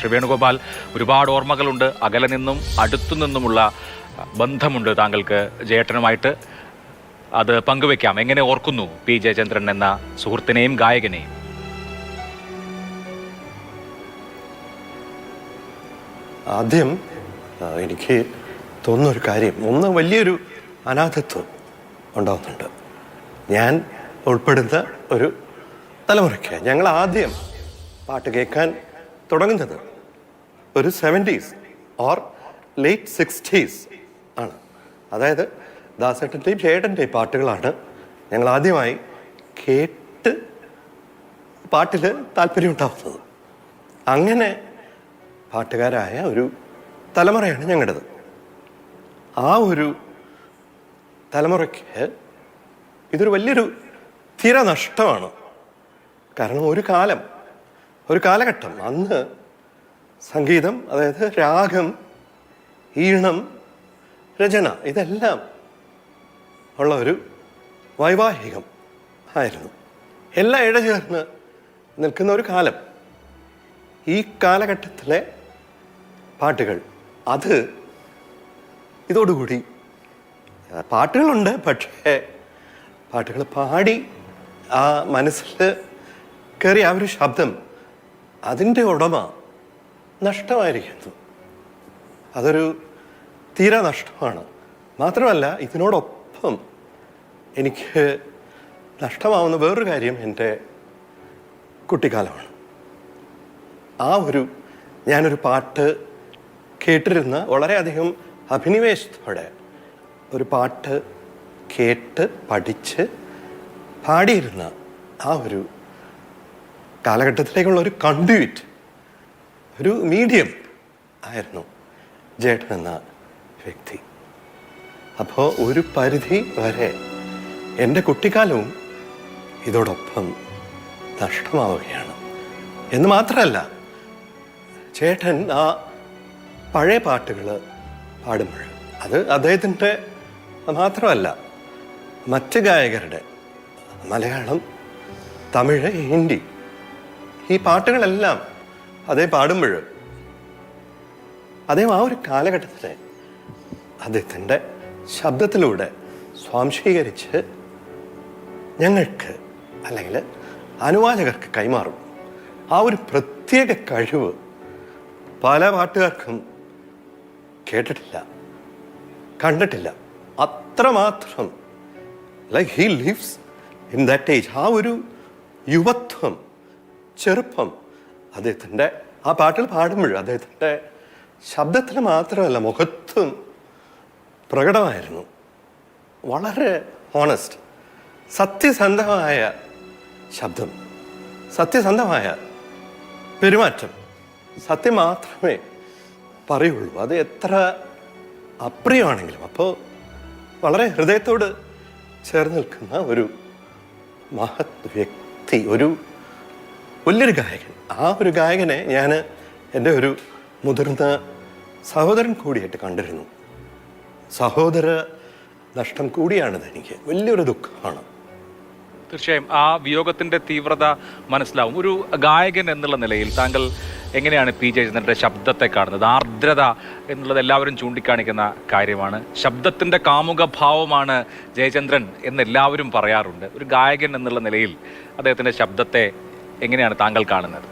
ശ്രീ വേണുഗോപാൽ ഒരുപാട് ഓർമ്മകളുണ്ട്. അകലെ നിന്നും അടുത്തു നിന്നുമുള്ള ബന്ധമുണ്ട് താങ്കൾക്ക് ജയേട്ടനുമായിട്ട്. അത് പങ്കുവെക്കാം. എങ്ങനെ ഓർക്കുന്നു പി ജയചന്ദ്രൻ എന്ന സുഹൃത്തിനെയും ഗായകനെയും? ആദ്യം എനിക്ക് തോന്നുന്ന ഒരു കാര്യം. ഒന്ന് വലിയൊരു അനാഥത്വം ഉണ്ടാവുന്നുണ്ട്. ഞാൻ ഉൾപ്പെടുന്ന ഒരു തലമുറയ്ക്ക്. ഞങ്ങൾ ആദ്യം പാട്ട് കേൾക്കാൻ തുടങ്ങുന്നത് ഒരു സെവന്റീസ് ഓർ ലേറ്റ് സിക്സ്റ്റീസ് ആണ്. അതായത് ദാസേട്ടന്റെയും ചേട്ടന്റെയും പാട്ടുകളാണ് ഞങ്ങൾ ആദ്യമായി കേട്ട് പാട്ടിൽ താല്പര്യം ഉണ്ടാവുന്നത്. അങ്ങനെ പാട്ടുകാരായ ഒരു തലമുറയാണ് ഞങ്ങളുടേത്. ആ ഒരു തലമുറയ്ക്ക് ഇതൊരു വലിയൊരു തിരനഷ്ടമാണ്. കാരണം ഒരു കാലം ഒരു കാലഘട്ടം അന്ന് സംഗീതം അതായത് രാഗം ഈണം രചന ഇതെല്ലാം ഉള്ള ഒരു വൈവാഹികം ആയിരുന്നു. എല്ലാം ഇഴചേർന്ന് നിൽക്കുന്ന ഒരു കാലം. ഈ കാലഘട്ടത്തിലെ പാട്ടുകൾ അത് ഇതോടുകൂടി പാട്ടുകളുണ്ട് പക്ഷേ പാട്ടുകൾ പാടി ആ മനസ്സിൽ കയറി ആ ഒരു ശബ്ദം അതിന്റെ ഉടമ നഷ്ടമായിരിക്കുന്നു. അതൊരു തീരാ നഷ്ടമാണ്. മാത്രമല്ല ഇതിനോടൊപ്പം എനിക്ക് നഷ്ടമാവുന്ന വേറൊരു കാര്യം എന്റെ കുട്ടിക്കാലമാണ്. ആ ഒരു ഞാനൊരു പാട്ട് കേട്ടിരുന്ന വളരെയധികം അഭിനിവേശത്തോടെ ഒരു പാട്ട് കേട്ട് പഠിച്ച് പാടിയിരുന്ന ആ ഒരു കാലഘട്ടത്തിലേക്കുള്ള ഒരു കണ്ട്യൂറ്റ് ഒരു മീഡിയം ആയിരുന്നു ജേട്ടൻ എന്ന വ്യക്തി. അപ്പോൾ ഒരു പരിധി വരെ എന്റെ കുട്ടിക്കാലവും ഇതോടൊപ്പം നഷ്ടമാവുകയാണ്. എന്ന് മാത്രമല്ല ചേട്ടൻ ആ പഴയ പാട്ടുകൾ പാടുമ്പോൾ അത് അദ്ദേഹത്തിന്റെ മാത്രമല്ല മറ്റ് ഗായകരുടെ മലയാളം തമിഴ് ഹിന്ദി ഈ പാട്ടുകളെല്ലാം അദ്ദേഹം പാടുമ്പോൾ അദ്ദേഹം ആ ഒരു കാലഘട്ടത്തിലെ അദ്ദേഹത്തിന്റെ ശബ്ദത്തിലൂടെ സ്വാംശീകരിച്ച് ഞങ്ങൾക്ക് അല്ലെങ്കിൽ അനുവാചകർക്ക് കൈമാറും. ആ ഒരു പ്രത്യേക കഴിവ് പല പാട്ടുകാർക്കും കേട്ടിട്ടില്ല കണ്ടിട്ടില്ല. അത്രമാത്രം like he lives in that age ആ ഒരു യുവത്വം ചെറുപ്പം അദ്ദേഹത്തിന്റെ ആ പാട്ടുകൾ പാടുമ്പോൾ അദ്ദേഹത്തിന്റെ ശബ്ദത്തിൽ മാത്രമല്ല മുഖത്തും പ്രകടമായിരുന്നു. വളരെ ഹോണസ്റ്റ് സത്യസന്ധമായ ശബ്ദം സത്യസന്ധമായ പെരുമാറ്റം. സത്യം മാത്രമേ പറയുള്ളൂ. അത് എത്ര അപ്രിയമാണെങ്കിലും അപ്പോൾ വളരെ ഹൃദയത്തോട് ചേർന്ന് നിൽക്കുന്ന ഒരു മഹത് വ്യക്തി ഒരു വലിയൊരു ഗായകൻ. ആ ഒരു ഗായകനെ ഞാൻ എന്റെ ഒരു മുതിർന്ന സഹോദരൻ കൂടിയായിട്ട് കണ്ടിരുന്നു. സഹോദര നഷ്ടം കൂടിയാണിത് എനിക്ക്. വലിയൊരു ദുഃഖമാണ്. തീർച്ചയായും ആ വിയോഗത്തിന്റെ തീവ്രത മനസ്സിലാവും. ഒരു ഗായകൻ എന്നുള്ള നിലയിൽ താങ്കൾ എങ്ങനെയാണ് പി ജയചന്ദ്രന്റെ ശബ്ദത്തെ കാണുന്നത്? ആർദ്രത എന്നുള്ളത് എല്ലാവരും ചൂണ്ടിക്കാണിക്കുന്ന കാര്യമാണ്. ശബ്ദത്തിന്റെ കാമുക ഭാവമാണ് ജയചന്ദ്രൻ എന്ന് എല്ലാവരും പറയാറുണ്ട്. ഒരു ഗായകൻ എന്നുള്ള നിലയിൽ അദ്ദേഹത്തിന്റെ ശബ്ദത്തെ എങ്ങനെയാണ് താങ്കൾ കാണുന്നത്?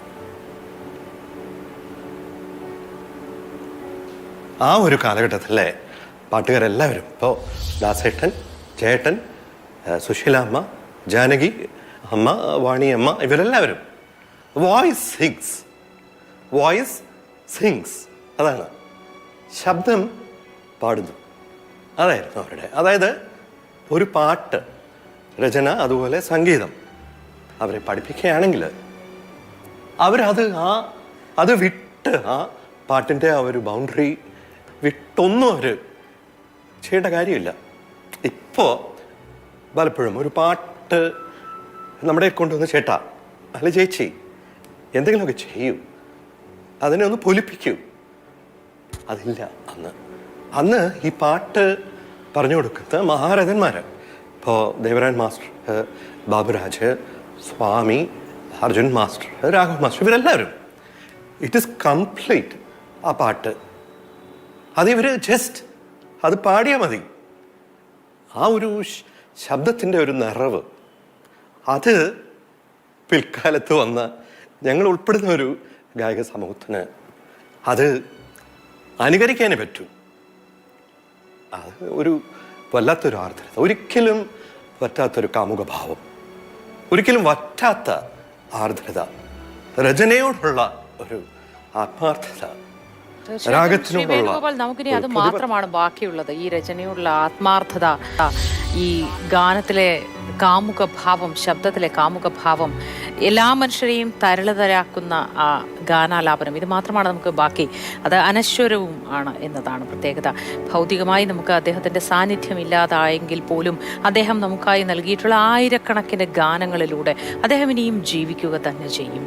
ആ ഒരു കാലഘട്ടത്തിലെ പാട്ടുകാരെല്ലാവരും ഇപ്പോൾ ദാസേട്ടൻ ചേട്ടൻ സുശീല സുശീലാമ്മ ജാനകി അമ്മ വാണിയമ്മ ഇവരെല്ലാവരും വോയിസ് സിങ്സ് വോയിസ് സിങ്സ് അതാണ്. ശബ്ദം പാടുന്നു. അതായിരുന്നു അവരുടെ അതായത് ഒരു പാട്ട് രചന അതുപോലെ സംഗീതം. അവരെ പഠിപ്പിക്കുകയാണെങ്കിൽ അവരത് ആ അത് വിട്ട് ആ പാട്ടിന്റെ ആ ഒരു ബൗണ്ടറി വിട്ടൊന്നും അവർ ചെയ്യേണ്ട കാര്യമില്ല. ഇപ്പോൾ പലപ്പോഴും ഒരു പാട്ട് നമ്മുടെ കൊണ്ടുവന്ന് ചേട്ടാ അല്ല ചേച്ചി എന്തെങ്കിലുമൊക്കെ ചെയ്യൂ. അതിനെ ഒന്ന് പൊലിപ്പിക്കൂ. അതില്ല അന്ന്. അന്ന് ഈ പാട്ട് പറഞ്ഞു കൊടുക്കുന്ന മഹാരഥന്മാർ ഇപ്പോൾ Devarajan master Baburaj Swami Arjun master Raghav master ഇവരെല്ലാവരും. ഇറ്റ് ഇസ് കംപ്ലീറ്റ് ആ പാട്ട്. അതിവർ ജസ്റ്റ് അത് പാടിയാൽ മതി. ആ ഒരു ശബ്ദത്തിന്റെ ഒരു നിറവ്. അത് പിൽക്കാലത്ത് വന്ന ഞങ്ങൾ ഉൾപ്പെടുന്ന ഒരു ഗായക സമൂഹത്തിന് അത് അനുകരിക്കാനേ പറ്റൂ. അത് ഒരു വല്ലാത്തൊരു ആർദ്രത. ഒരിക്കലും പറ്റാത്തൊരു കാമുക ഭാവം ഒരിക്കലും വറ്റാത്ത ആർദ്രത രചനയോടുള്ള ഒരു ആത്മാർത്ഥത രാഗത്തിനോടുള്ള നമുക്കിനി അത് മാത്രമാണ് ബാക്കിയുള്ളത്. ഈ രചനയോടുള്ള ആത്മാർത്ഥത ഈ ഗാനത്തിലെ കാമുക ഭാവം ശബ്ദത്തിലെ കാമുക ഭാവം എല്ലാ മനുഷ്യരെയും തരളതരാക്കുന്ന ആ ഗാനാലാപനം. ഇത് മാത്രമാണ് നമുക്ക് ബാക്കി. അത് അനശ്വരവും ആണ് എന്നതാണ് പ്രത്യേകത. ഭൗതികമായി നമുക്ക് അദ്ദേഹത്തിന്റെ സാന്നിധ്യം ഇല്ലാതായെങ്കിൽ പോലും അദ്ദേഹം നമുക്കായി നൽകിയിട്ടുള്ള ആയിരക്കണക്കിന് ഗാനങ്ങളിലൂടെ അദ്ദേഹം ഇനിയും ജീവിക്കുക തന്നെ ചെയ്യും.